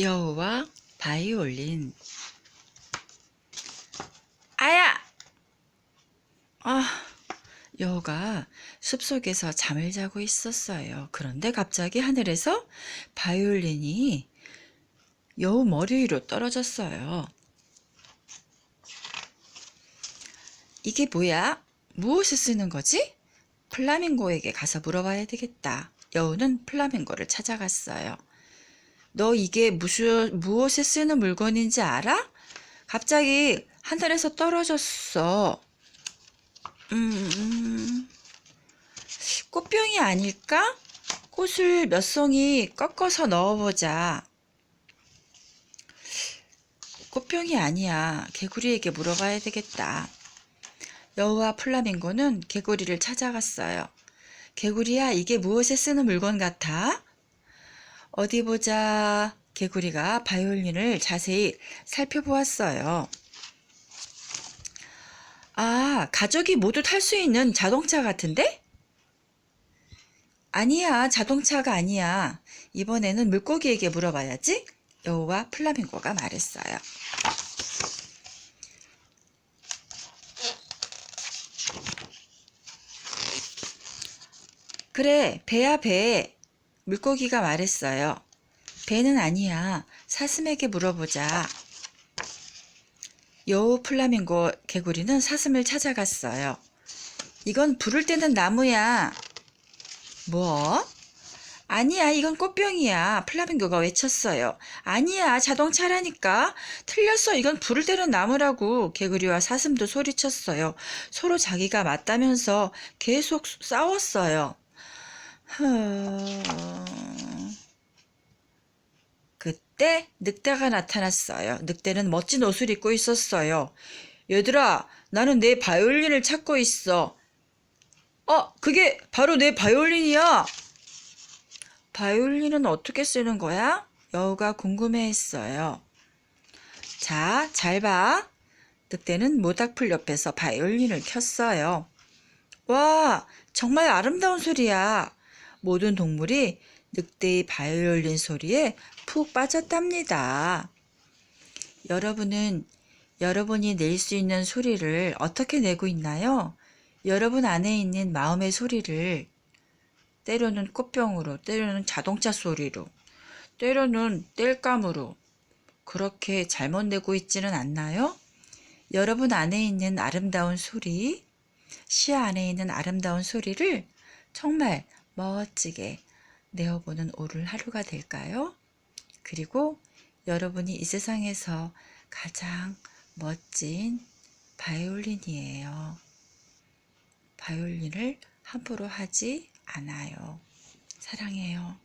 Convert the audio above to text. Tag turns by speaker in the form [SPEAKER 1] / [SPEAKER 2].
[SPEAKER 1] 여우와 바이올린 아야! 아, 여우가 숲속에서 잠을 자고 있었어요. 그런데 갑자기 하늘에서 바이올린이 여우 머리 위로 떨어졌어요. 이게 뭐야? 무엇을 쓰는 거지? 플라밍고에게 가서 물어봐야 되겠다. 여우는 플라밍고를 찾아갔어요. 너 이게 무슨, 무엇에 쓰는 물건인지 알아? 갑자기 하늘에서 떨어졌어. 음, 음, 꽃병이 아닐까? 꽃을 몇 송이 꺾어서 넣어보자. 꽃병이 아니야. 개구리에게 물어봐야 되겠다. 여우와 플라밍고는 개구리를 찾아갔어요. 개구리야, 이게 무엇에 쓰는 물건 같아? 어디 보자. 개구리가 바이올린을 자세히 살펴보았어요. 아, 가족이 모두 탈 수 있는 자동차 같은데? 아니야, 자동차가 아니야. 이번에는 물고기에게 물어봐야지. 여우와 플라밍고가 말했어요. 그래, 배야, 배. 물고기가 말했어요. 배는 아니야. 사슴에게 물어보자. 여우 플라밍고 개구리는 사슴을 찾아갔어요. 이건 불을 때는 나무야. 뭐? 아니야, 이건 꽃병이야. 플라밍고가 외쳤어요. 아니야, 자동차라니까. 틀렸어, 이건 불을 때는 나무라고. 개구리와 사슴도 소리쳤어요. 서로 자기가 맞다면서 계속 싸웠어요. 흠... 그때 늑대가 나타났어요. 늑대는 멋진 옷을 입고 있었어요. 얘들아, 나는 내 바이올린을 찾고 있어. 어, 그게 바로 내 바이올린이야. 바이올린은 어떻게 쓰는 거야? 여우가 궁금해했어요. 자, 잘 봐. 늑대는 모닥불 옆에서 바이올린을 켰어요. 와, 정말 아름다운 소리야. 모든 동물이 늑대의 바이올린 소리에 푹 빠졌답니다. 여러분은 여러분이 낼 수 있는 소리를 어떻게 내고 있나요? 여러분 안에 있는 마음의 소리를 때로는 꽃병으로, 때로는 자동차 소리로, 때로는 땔감으로 그렇게 잘못 내고 있지는 않나요? 여러분 안에 있는 아름다운 소리, 시야 안에 있는 아름다운 소리를 정말 멋지게 내어보는 오늘 하루가 될까요? 그리고 여러분이 이 세상에서 가장 멋진 바이올린이에요. 바이올린을 함부로 하지 않아요. 사랑해요.